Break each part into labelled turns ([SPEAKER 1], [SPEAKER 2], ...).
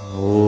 [SPEAKER 1] 오.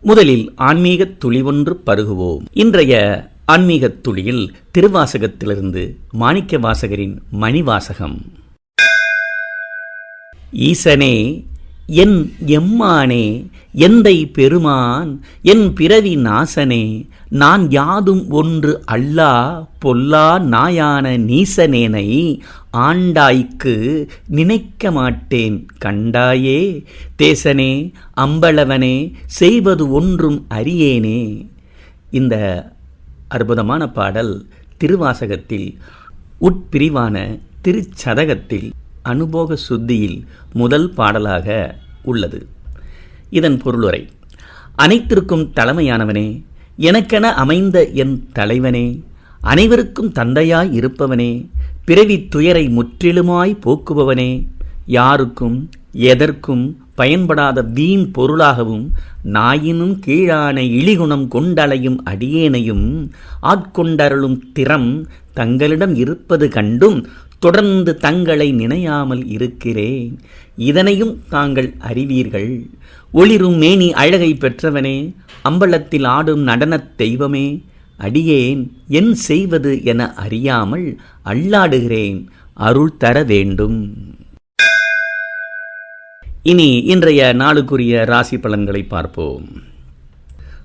[SPEAKER 1] முதலில் ஆன்மீக துளி ஒன்று பருகுவோம். இன்றைய ஆன்மீக துளியில் திருவாசகத்திலிருந்து மாணிக்க வாசகரின் மணிவாசகம். ஈசனே என் எம்மானே எந்தை பெருமான் என் பிறவி நாசனே நான் யாதும் ஒன்று அல்லா பொல்லா நாயான நீசனேனை ஆண்டாய்க்கு நினைக்க மாட்டேன் கண்டாயே. தேசனே அம்பளவனே செய்வது ஒன்றும் அறியேனே. இந்த அற்புதமான பாடல் திருவாசகத்தில் உட்பிரிவான திருச்சதகத்தில் அனுபோக சுத்தியில் முதல் பாடலாக உள்ளது. இதன் பொருளுரை அனைத்திற்கும் தலைமையானவனே எனக்கென அமைந்த என் தலைவனே அனைவருக்கும் தந்தையாய் இருப்பவனே பிறவி துயரை முற்றிலுமாய் போக்குபவனே யாருக்கும் எதற்கும் பயன்படாத வீண் பொருளாகவும் நாயினும் கீழான இழிகுணம் கொண்டலையும் அடியேனையும் ஆட்கொண்டருளும் திறம் தங்களிடம் இருப்பது கண்டும் தொடர்ந்து தங்களை நினையாமல் இருக்கிறேன். இதனையும் தாங்கள் அறிவீர்கள். ஒளிரும் மேனி அழகை பெற்றவனே அம்பலத்தில் ஆடும் நடனத் தெய்வமே அடியேன் என் செய்வது என அறியாமல் அல்லாடுகிறேன் அருள் தர வேண்டும். இனி இன்றைய நாளுக்குரிய ராசி பலன்களை பார்ப்போம்.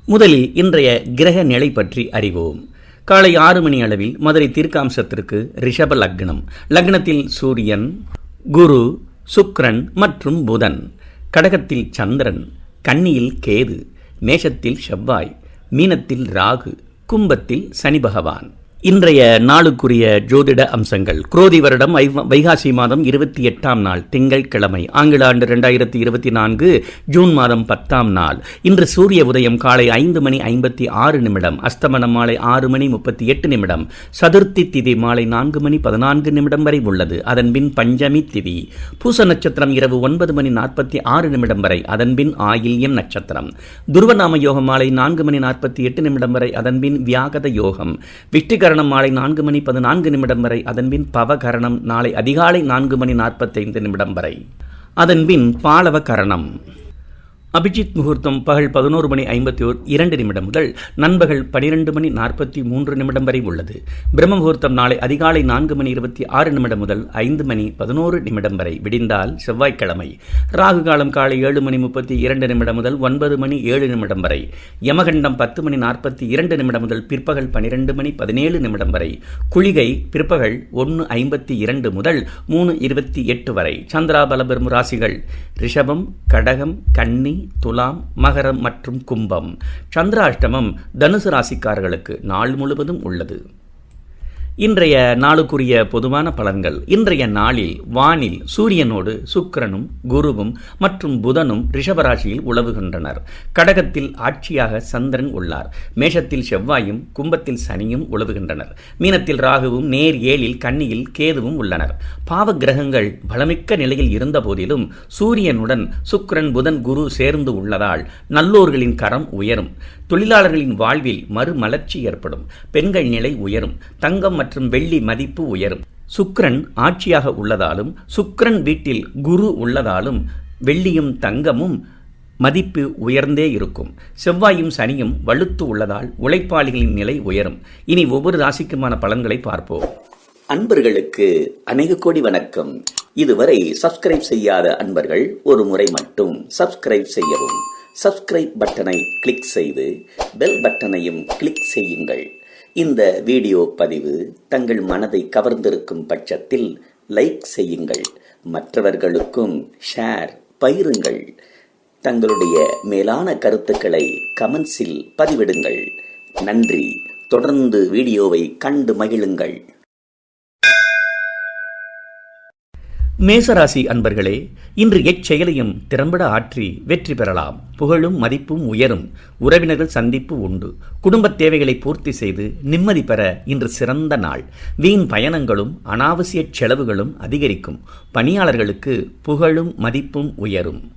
[SPEAKER 1] முதலில் இன்றைய கிரக நிலை பற்றி அறிவோம். காலை ஆறு மணி அளவில் மதுரை தீர்க்காம்சத்திற்கு ரிஷப லக்னம். லக்னத்தில் சூரியன் குரு சுக்ரன் மற்றும் புதன். கடகத்தில் சந்திரன் கன்னியில் கேது மேஷத்தில் செவ்வாய் மீனத்தில் ராகு கும்பத்தில் சனி பகவான். இன்றைய நாளுக்குரிய ஜோதிட அம்சங்கள். குரோதி வருடம் வைகாசி மாதம் இருபத்தி எட்டாம் நாள் திங்கட்கிழமை ஆங்கில ஆண்டு ரெண்டாயிரத்தி இருபத்தி நான்கு ஜூன் மாதம் பத்தாம் நாள். இன்று சூரிய உதயம் காலை ஐந்து மணி ஐம்பத்தி ஆறு நிமிடம் அஸ்தமனம் மாலை ஆறு மணி முப்பத்தி எட்டு நிமிடம் சதுர்த்தி திதி மாலை நான்கு மணி பதினான்கு நிமிடம் வரை உள்ளது அதன்பின் பஞ்சமி திதி. பூச நட்சத்திரம் இரவு ஒன்பது மணி நாற்பத்தி ஆறு நிமிடம் வரை அதன்பின் ஆயில்யம் நட்சத்திரம். துருவநாம யோகம் மாலை நான்கு மணி நாற்பத்தி எட்டு நிமிடம் வரை அதன்பின் வியாகத யோகம். விஷ்டிகரணம் மாலை நான்கு மணி பதினான்கு நிமிடம் வரை அதன்பின் பவகரணம் நாளை அதிகாலை நான்கு மணி நாற்பத்தைந்து நிமிடம் வரை. அதன்பின் பாலவ கரணம். அபிஜித் முகூர்த்தம் பகல் பதினோரு மணி ஐம்பத்தி ஓர் இரண்டு நிமிடம் முதல் நண்பகல் பனிரெண்டு மணி நாற்பத்தி மூன்று நிமிடம் வரை உள்ளது. பிரம்ம முகூர்த்தம் நாளை அதிகாலை நான்கு மணி இருபத்தி ஆறு நிமிடம் முதல் ஐந்து மணி பதினோரு நிமிடம் வரை விடிந்தால் செவ்வாய்க்கிழமை. ராகு காலம் காலை ஏழு மணி முப்பத்தி இரண்டு நிமிடம் முதல் ஒன்பது மணி ஏழு நிமிடம் வரை. யமகண்டம் பத்து மணி நாற்பத்தி இரண்டு நிமிடம் முதல் பிற்பகல் பனிரெண்டு மணி பதினேழு நிமிடம் வரை. குளிகை பிற்பகல் ஒன்று ஐம்பத்தி இரண்டு முதல் மூணு இருபத்தி எட்டு வரை. சந்திராபலபெரும் ராசிகள் ரிஷபம் கடகம் கன்னி துலாம் மகரம் மற்றும் கும்பம். சந்திராஷ்டமம் தனுசு ராசிக்காரர்களுக்கு நாள் முழுவதும் உள்ளது. இன்றைய நாளுக்குரிய பொதுவான பலன்கள். இன்றைய நாளில் வானில் சூரியனோடு சுக்கிரனும் குருவும் மற்றும் புதனும் ரிஷபராசியில் உழவுகின்றனர். கடகத்தில் ஆட்சியாக சந்திரன் உள்ளார். மேஷத்தில் செவ்வாயும் கும்பத்தில் சனியும் உழவுகின்றனர். மீனத்தில் ராகுவும் நேர் ஏழில் கன்னியில் கேதுவும் உள்ளனர். பாவ கிரகங்கள் பலமிக்க நிலையில் இருந்த போதிலும் சூரியனுடன் சுக்கிரன் புதன் குரு சேர்ந்து உள்ளதால் நல்லோர்களின் கரம் உயரும். தொழிலாளர்களின் வாழ்வில் மறுமலர்ச்சி ஏற்படும். பெண்கள் நிலை உயரும். தங்கம் மற்றும் வெள்ளி மதிப்பு உயரும். சுக்ரன் ஆட்சியாக உள்ளதாலும் சுக்ரன் வீட்டில் குரு உள்ளதாலும் வெள்ளியும் தங்கமும் மதிப்பு உயர்ந்தே இருக்கும். செவ்வாயும் சனியும் வலுத்து உள்ளதால் உழைப்பாளிகளின் நிலை உயரும். இனி ஒவ்வொரு ராசிக்குமான பலன்களை பார்ப்போம். அன்பர்களுக்கு அநேக கோடி வணக்கம். இதுவரை சப்ஸ்கிரைப் செய்யாத அன்பர்கள் ஒரு முறை மட்டும் சப்ஸ்கிரைப் செய்யவும். சப்ஸ்கிரைப் பட்டனை கிளிக் செய்து பெல் பட்டனையும் கிளிக் செய்யுங்கள். இந்த வீடியோ பதிவு தங்கள் மனதை கவர்ந்திருக்கும் பட்சத்தில் லைக் செய்யுங்கள். மற்றவர்களுக்கும் ஷேர் பயிருங்கள் தங்களுடைய மேலான கருத்துக்களை கமெண்ட்ஸில் பதிவிடுங்கள். நன்றி. தொடர்ந்து வீடியோவை கண்டு மகிழுங்கள். மேசராசி அன்பர்களே இன்று எச்செயலையும் திறம்பட ஆற்றி வெற்றி பெறலாம். புகழும் மதிப்பும் உயரும். உறவினர்கள் சந்திப்பு உண்டு. குடும்பத் தேவைகளை பூர்த்தி செய்து நிம்மதி பெற இன்று சிறந்த நாள். வீண் பயணங்களும் அனாவசிய செலவுகளும் அதிகரிக்கும். பணியாளர்களுக்கு புகழும் மதிப்பும் உயரும்.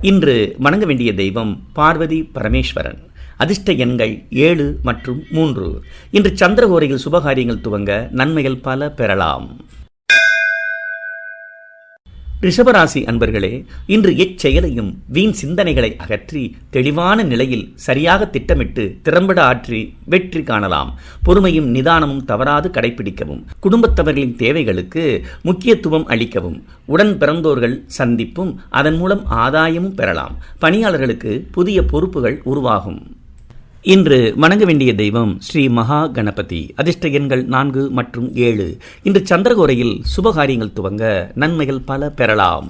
[SPEAKER 1] இன்று வணங்க வேண்டிய தெய்வம் பார்வதி பரமேஸ்வரன். அதிர்ஷ்ட எண்கள் ஏழு மற்றும் மூன்று. இன்று சந்திரகோரையில் சுபகாரியங்கள் துவங்க நன்மைகள் பல பெறலாம். ரிஷபராசி அன்பர்களே இன்று எச்செயலையும் வீண் சிந்தனைகளை அகற்றி தெளிவான நிலையில் சரியாக திட்டமிட்டு திறம்பட ஆற்றி வெற்றி காணலாம். பொறுமையும் நிதானமும் தவறாது கடைபிடிக்கவும் குடும்பத்தவர்களின் தேவைகளுக்கு முக்கியத்துவம் அளிக்கவும் உடன் பிறந்தோர்கள் சந்திப்பும் அதன் மூலம் ஆதாயமும் பெறலாம். பணியாளர்களுக்கு புதிய பொறுப்புகள் உருவாகும். இன்று வணங்க வேண்டிய தெய்வம் ஸ்ரீ மகா கணபதி. அதிர்ஷ்ட எண்கள் நான்கு மற்றும் ஏழு. இன்று சந்திரகோரையில் சுபகாரியங்கள் துவங்க நன்மைகள் பல பெறலாம்.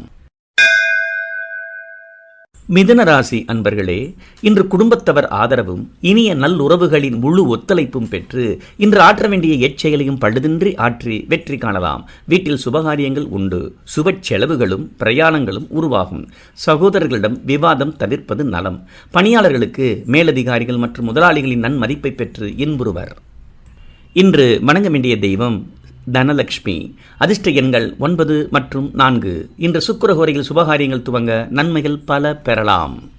[SPEAKER 1] மிதுன ராசி அன்பர்களே இன்று குடும்பத்தவர் ஆதரவும் இனிய நல்லுறவுகளின் முழு ஒத்துழைப்பும் பெற்று இன்று ஆற்ற வேண்டிய எச்செயலையும் பழுதின்றி ஆற்றி வெற்றி காணலாம். வீட்டில் சுபகாரியங்கள் உண்டு. சுப செலவுகளும் பிரயாணங்களும் உருவாகும். சகோதரர்களிடம் விவாதம் தவிர்ப்பது நலம். பணியாளர்களுக்கு மேலதிகாரிகள் மற்றும் முதலாளிகளின் நன்மதிப்பை பெற்று இன்புறுவர். இன்று வணங்க வேண்டிய தெய்வம் தனலக்ஷ்மி. அதிர்ஷ்ட எண்கள் ஒன்பது மற்றும் நான்கு. இன்று சுக்கரஹோரையில் சுபகாரியங்கள் துவங்க நன்மைகள் பல பெறலாம்.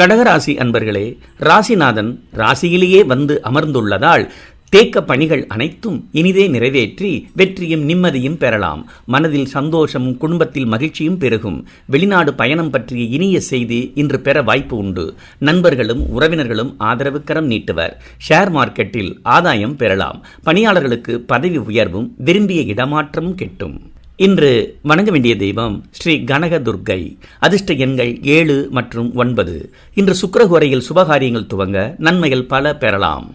[SPEAKER 1] கடகராசி அன்பர்களே ராசிநாதன் ராசியிலேயே வந்து அமர்ந்துள்ளதால் தேக்க பணிகள் அனைத்தும் இனிதே நிறைவேற்றி வெற்றியும் நிம்மதியும் பெறலாம். மனதில் சந்தோஷமும் குடும்பத்தில் மகிழ்ச்சியும் பெருகும். வெளிநாடு பயணம் பற்றிய இனிய செய்தி இன்று பெற வாய்ப்பு உண்டு. நண்பர்களும் உறவினர்களும் ஆதரவு கரம் நீட்டுவர். ஷேர் மார்க்கெட்டில் ஆதாயம் பெறலாம். பணியாளர்களுக்கு பதவி உயர்வும் விரும்பிய இடமாற்றமும் கிட்டும். இன்று வணங்க வேண்டிய தெய்வம் ஸ்ரீ கனக துர்க்கை அதிர்ஷ்ட எண்கள் ஏழு மற்றும் ஒன்பது. இன்று சுக்கரகோரையில் சுபகாரியங்கள் துவங்க நன்மைகள் பல பெறலாம்.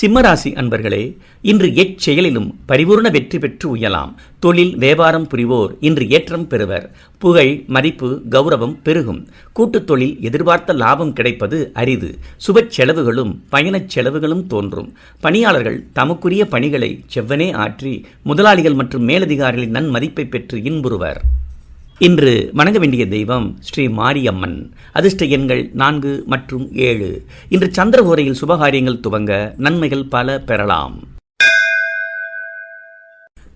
[SPEAKER 1] சிம்மராசி அன்பர்களே இன்று எச்செயலிலும் பரிபூர்ண வெற்றி பெற்று உயலாம். தொழில் வியாபாரம் புரிவோர் இன்று ஏற்றம் பெறுவர். புகழ் மதிப்பு கௌரவம் பெருகும். கூட்டுத் தொழில் எதிர்பார்த்த லாபம் கிடைப்பது அரிது. சுப செலவுகளும் பயணச் செலவுகளும் தோன்றும். பணியாளர்கள் தமக்குரிய பணிகளை செவ்வனே ஆற்றி முதலாளிகள் மற்றும் மேலதிகாரிகளின் நன்மதிப்பை பெற்று இன்புறுவர். இன்று வணங்க வேண்டிய தெய்வம் ஸ்ரீ மாரியம்மன். அதிர்ஷ்ட எண்கள் நான்கு மற்றும் ஏழு. இன்று சந்திரகோரையில் சுபகாரியங்கள் துவங்க நன்மைகள் பல பெறலாம்.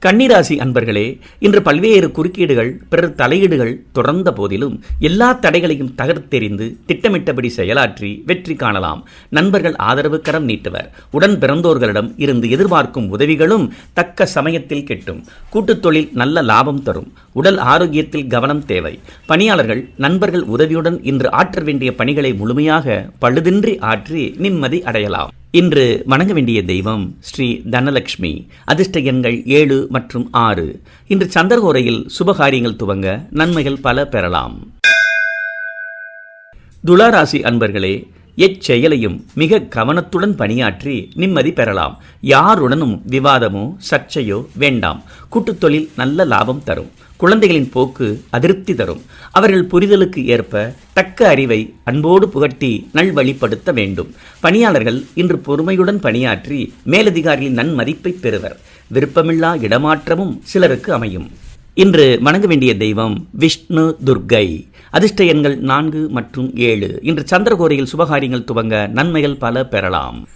[SPEAKER 1] கன்னிராசி அன்பர்களே இன்று பல்வேறு குறுக்கீடுகள் பிறர் தலையீடுகள் தொடர்ந்த போதிலும் எல்லா தடைகளையும் தகர்த்தெறிந்து திட்டமிட்டபடி செயலாற்றி வெற்றி காணலாம். நண்பர்கள் ஆதரவு கரம் நீட்டுவர். உடன் பிறந்தோர்களிடம் இருந்து எதிர்பார்க்கும் உதவிகளும் தக்க சமயத்தில் கிட்டும். கூட்டுத் தொழில் நல்ல லாபம் தரும். உடல் ஆரோக்கியத்தில் கவனம் தேவை. பணியாளர்கள் நண்பர்கள் உதவியுடன் இன்று ஆற்ற வேண்டிய பணிகளை முழுமையாக பழுதின்றி ஆற்றி நிம்மதி அடையலாம். இன்று வணங்க வேண்டிய தெய்வம் ஸ்ரீ தனலக்ஷ்மி. அதிர்ஷ்ட எண்கள் ஏழு மற்றும் ஆறு. இன்று சந்திரகோரையில் சுபகாரியங்கள் துவங்க நன்மைகள் பல பெறலாம். துளாராசி அன்பர்களே எச்செயலையும் மிக கவனத்துடன் பணியாற்றி நிம்மதி பெறலாம். யாருடனும் விவாதமோ சர்ச்சையோ வேண்டாம். கூட்டுத்தொழில் நல்ல லாபம் தரும். குழந்தைகளின் போக்கு அதிருப்தி தரும். அவர்கள் புரிதலுக்கு ஏற்ப தக்க அறிவை அன்போடு புகட்டி நல்வழிப்படுத்த வேண்டும். பணியாளர்கள் இன்று பொறுமையுடன் பணியாற்றி மேலதிகாரிகளின் நன்மதிப்பை பெறுவர். விருப்பமில்லா இடமாற்றமும் சிலருக்கு அமையும். இன்று வணங்க வேண்டிய தெய்வம் விஷ்ணு துர்க்கை. அதிர்ஷ்ட எண்கள் நான்கு மற்றும் ஏழு. இன்று சந்திரகோரையில் சுபகாரியங்கள் துவங்க நன்மைகள் பல பெறலாம்.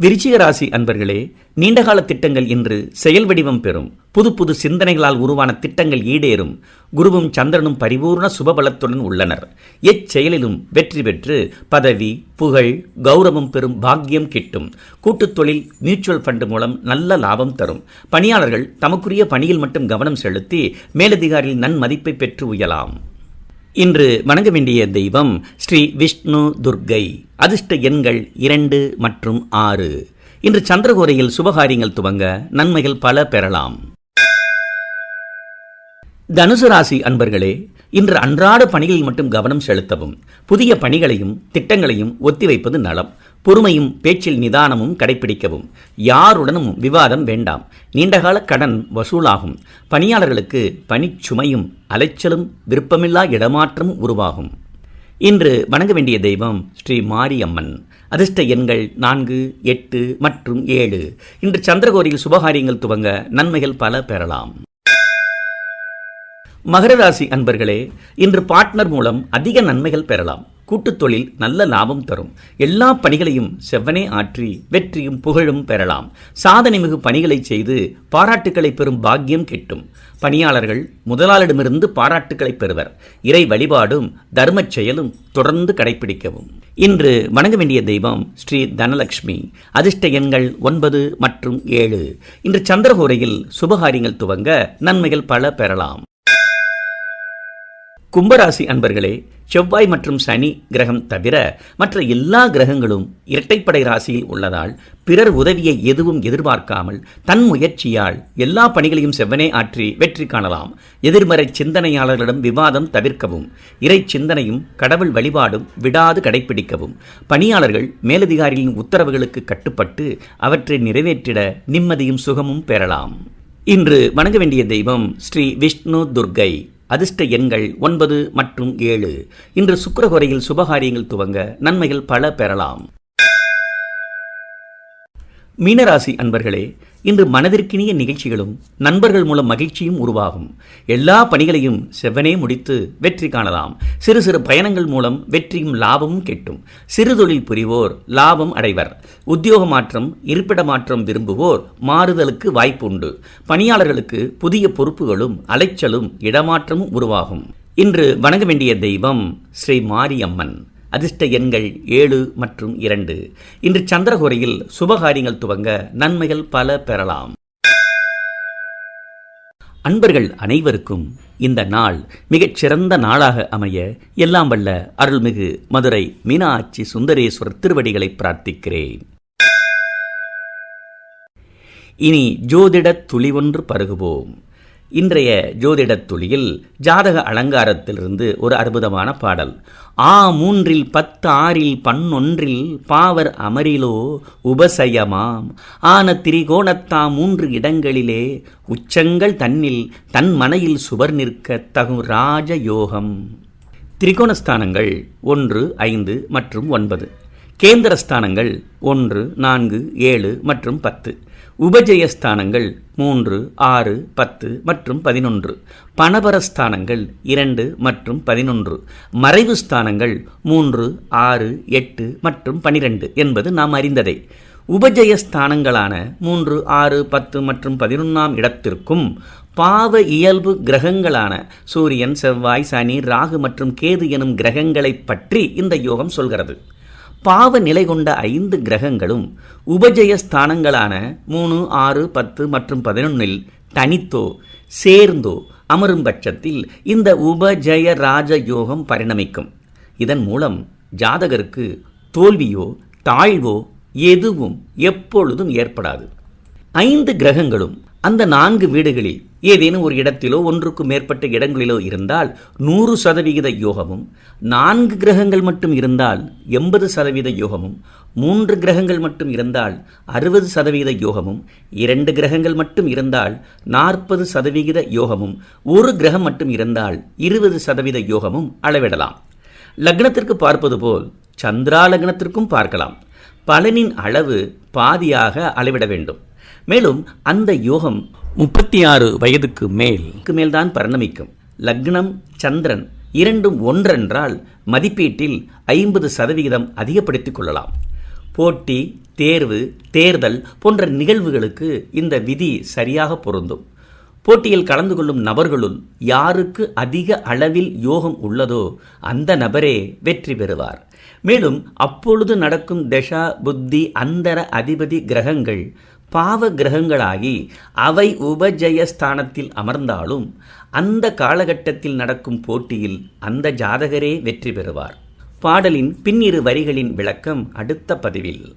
[SPEAKER 1] விருச்சிக ராசி அன்பர்களே நீண்டகால திட்டங்கள் இன்று செயல் வடிவம் பெறும். புது புது சிந்தனைகளால் உருவான திட்டங்கள் ஈடேறும். குருவும் சந்திரனும் பரிபூர்ண சுபபலத்துடன் உள்ளனர். எச்செயலிலும் வெற்றி பெற்று பதவி புகழ் கௌரவம் பெறும் பாக்கியம் கிட்டும். கூட்டுத் தொழில் மியூச்சுவல் ஃபண்டு மூலம் நல்ல லாபம் தரும். பணியாளர்கள் தமக்குரிய பணியில் மட்டும் கவனம் செலுத்தி மேலதிகாரியில் நன்மதிப்பை பெற்று உயலாம். இன்று வணங்க வேண்டிய தெய்வம் ஸ்ரீ விஷ்ணு துர்க்கை. அதிர்ஷ்ட எண்கள் இரண்டு மற்றும் ஆறு. இன்று சந்திரகோரையில் சுபகாரியங்கள் துவங்க நன்மைகள் பல பெறலாம். தனுசு ராசி அன்பர்களே இன்று அன்றாட பணிகளில் மட்டும் கவனம் செலுத்தவும் புதிய பணிகளையும் திட்டங்களையும் ஒத்திவைப்பது நலம். பொறுமையும் பேச்சில் நிதானமும் கடைபிடிக்கவும் யாருடனும் விவாதம் வேண்டாம். நீண்டகால கடன் வசூலாகும். பணியாளர்களுக்கு பணிச்சுமையும் அலைச்சலும் விருப்பமில்லா இடமாற்றமும் உருவாகும். இன்று வணங்க வேண்டிய தெய்வம் ஸ்ரீ மாரியம்மன். அதிர்ஷ்ட எண்கள் நான்கு எட்டு மற்றும் ஏழு. இன்று சந்திரகோரியில் சுபகாரியங்கள் துவங்க நன்மைகள் பல பெறலாம். மகர ராசி அன்பர்களே இன்று பார்ட்னர் மூலம் அதிக நன்மைகள் பெறலாம். கூட்டுத் தொழில் நல்ல லாபம் தரும். எல்லா பணிகளையும் செவ்வனே ஆற்றி வெற்றியும் புகழும் பெறலாம். சாதனை மிகு பணிகளை செய்து பாராட்டுக்களை பெறும் பாக்கியம் கிட்டும். பணியாளர்கள் முதலாளிடமிருந்து பாராட்டுக்களை பெறுவர். இறை வழிபாடும் தர்மச் செயலும் தொடர்ந்து கடைபிடிக்கவும். இன்று வணங்க வேண்டிய தெய்வம் ஸ்ரீ தனலட்சுமி அதிர்ஷ்ட எண்கள் ஒன்பது மற்றும் ஏழு. இன்று சந்திரகோரையில் சுபகாரியங்கள் துவங்க நன்மைகள் பல பெறலாம். கும்பராசி அன்பர்களே செவ்வாய் மற்றும் சனி கிரகம் தவிர மற்ற எல்லா கிரகங்களும் இரட்டைப்படை ராசியில் உள்ளதால் பிறர் உதவியை எதுவும் எதிர்பார்க்காமல் தன் முயற்சியால் எல்லா பணிகளையும் செவ்வனே ஆற்றி வெற்றி காணலாம். எதிர்மறை சிந்தனையாளர்களிடம் விவாதம் தவிர்க்கவும் இறை சிந்தனையும் கடவுள் வழிபாடும் விடாது கடைபிடிக்கவும் பணியாளர்கள் மேலதிகாரிகளின் உத்தரவுகளுக்கு கட்டுப்பட்டு அவற்றை நிறைவேற்றிட நிம்மதியும் சுகமும் பெறலாம். இன்று வணங்க வேண்டிய தெய்வம் ஸ்ரீ விஷ்ணு துர்கை அதிர்ஷ்ட எண்கள் ஒன்பது மற்றும் ஏழு. இன்று சுக்கரகுறையில் சுபகாரியங்கள் துவங்க நன்மைகள் பல பெறலாம். மீனராசி அன்பர்களே இன்று மனதிற்கினிய நிகழ்ச்சிகளும் நண்பர்கள் மூலம் மகிழ்ச்சியும் உருவாகும். எல்லா பணிகளையும் செவ்வனே முடித்து வெற்றி காணலாம். சிறு சிறு பயணங்கள் மூலம் வெற்றியும் லாபமும் கிட்டும். சிறு தொழில் புரிவோர் லாபம் அடைவர். உத்தியோக மாற்றம் இருப்பிட மாற்றம் விரும்புவோர் மாறுதலுக்கு வாய்ப்பு உண்டு பணியாளர்களுக்கு புதிய பொறுப்புகளும் அலைச்சலும் இடமாற்றமும் உருவாகும். இன்று வணங்க வேண்டிய தெய்வம் ஸ்ரீ மாரியம்மன். அதிர்ஷ்ட எண்கள் ஏழு மற்றும் இரண்டு. இன்று சந்திரகுரையில் சுபகாரியங்கள் துவங்க நன்மைகள் பல பெறலாம். அன்பர்கள் அனைவருக்கும் இந்த நாள் மிகச் சிறந்த நாளாக அமைய எல்லாம் வல்ல அருள்மிகு மதுரை மீனாட்சி சுந்தரேஸ்வரர் திருவடிகளை பிரார்த்திக்கிறேன். இனி ஜோதிட துளி ஒன்று பருகுவோம். இன்றைய ஜோதிடத் துளியில் ஜாதக அலங்காரத்திலிருந்து ஒரு அற்புதமான பாடல். ஆ மூன்றில் பத்து ஆறில் பன்னொன்றில் பாவர் அமரிலோ உபசயமாம். ஆன திரிகோணத்தா மூன்று இடங்களிலே உச்சங்கள் தன்னில் தன் மனையில் சுவர் நிற்க தகும் ராஜயோகம் திரிகோணஸ்தானங்கள் ஒன்று ஐந்து மற்றும் ஒன்பது. கேந்திரஸ்தானங்கள் ஒன்று நான்கு ஏழு மற்றும் பத்து. உபஜயஸ்தானங்கள் மூன்று ஆறு பத்து மற்றும் பதினொன்று. பணபரஸ்தானங்கள் இரண்டு மற்றும் பதினொன்று. மறைவு ஸ்தானங்கள் மூன்று ஆறு எட்டு மற்றும் பனிரெண்டு என்பது நாம் அறிந்ததே. உபஜயஸ்தானங்களான மூன்று ஆறு பத்து மற்றும் பதினொன்றாம் இடத்திற்கும் பாவ இயல்பு கிரகங்களான சூரியன் செவ்வாய் சனி ராகு மற்றும் கேது எனும் கிரகங்களைப் பற்றி இந்த யோகம் சொல்கிறது. பாவ நிலை கொண்ட ஐந்து கிரகங்களும் உபஜய ஸ்தானங்களான மூணு ஆறு பத்து மற்றும் பதினொன்னில் தனித்தோ சேர்ந்தோ அமரும் பட்சத்தில் இந்த உபஜய ராஜ யோகம் பரிணமிக்கும். இதன் மூலம் ஜாதகருக்கு தோல்வியோ தாழ்வோ எதுவும் எப்பொழுதும் ஏற்படாது. ஐந்து கிரகங்களும் அந்த நான்கு வீடுகளில் ஏதேனும் ஒரு இடத்திலோ ஒன்றுக்கு மேற்பட்ட இடங்களிலோ இருந்தால் நூறு சதவிகித யோகமும் நான்கு கிரகங்கள் மட்டும் இருந்தால் எண்பது சதவீத யோகமும் மூன்று கிரகங்கள் மட்டும் இருந்தால் அறுபது சதவீத யோகமும் இரண்டு கிரகங்கள் மட்டும் இருந்தால் நாற்பது சதவிகித யோகமும் ஒரு கிரகம் மட்டும் இருந்தால் இருபது சதவீத யோகமும் அளவிடலாம். லக்னத்திற்கு பார்ப்பது போல் சந்திரா லக்னத்திற்கும் பார்க்கலாம். பலனின் அளவு பாதியாக அளவிட வேண்டும். மேலும் அந்த யோகம் முப்பத்தி ஆறு வயதுக்கு மேல் மேல்தான் பரிணமிக்கும். லக்னம் சந்திரன் இரண்டும் ஒன்றென்றால் மதிப்பீட்டில் ஐம்பது சதவிகிதம் அதிகப்படுத்திக் கொள்ளலாம். போட்டி தேர்வு தேர்தல் போன்ற நிகழ்வுகளுக்கு இந்த விதி சரியாக பொருந்தும். போட்டியில் கலந்து கொள்ளும் நபர்களுள் யாருக்கு அதிக அளவில் யோகம் உள்ளதோ அந்த நபரே வெற்றி பெறுவார். மேலும் அப்பொழுது நடக்கும் தசா புத்தி அந்தர அதிபதி கிரகங்கள் பாவ கிரகங்களாகி அவை உபஜயஸ்தானத்தில் அமர்ந்தாலும் அந்த காலகட்டத்தில் நடக்கும் போட்டியில் அந்த ஜாதகரே வெற்றி பெறுவார். பாடலின் பின்னிரு வரிகளின் விளக்கம் அடுத்த பதிவில்.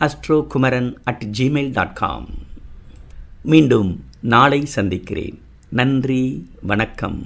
[SPEAKER 1] astro Kumaran at Gmail dot com மீண்டும் நாளை சந்திக்கிறேன். நன்றி வணக்கம்.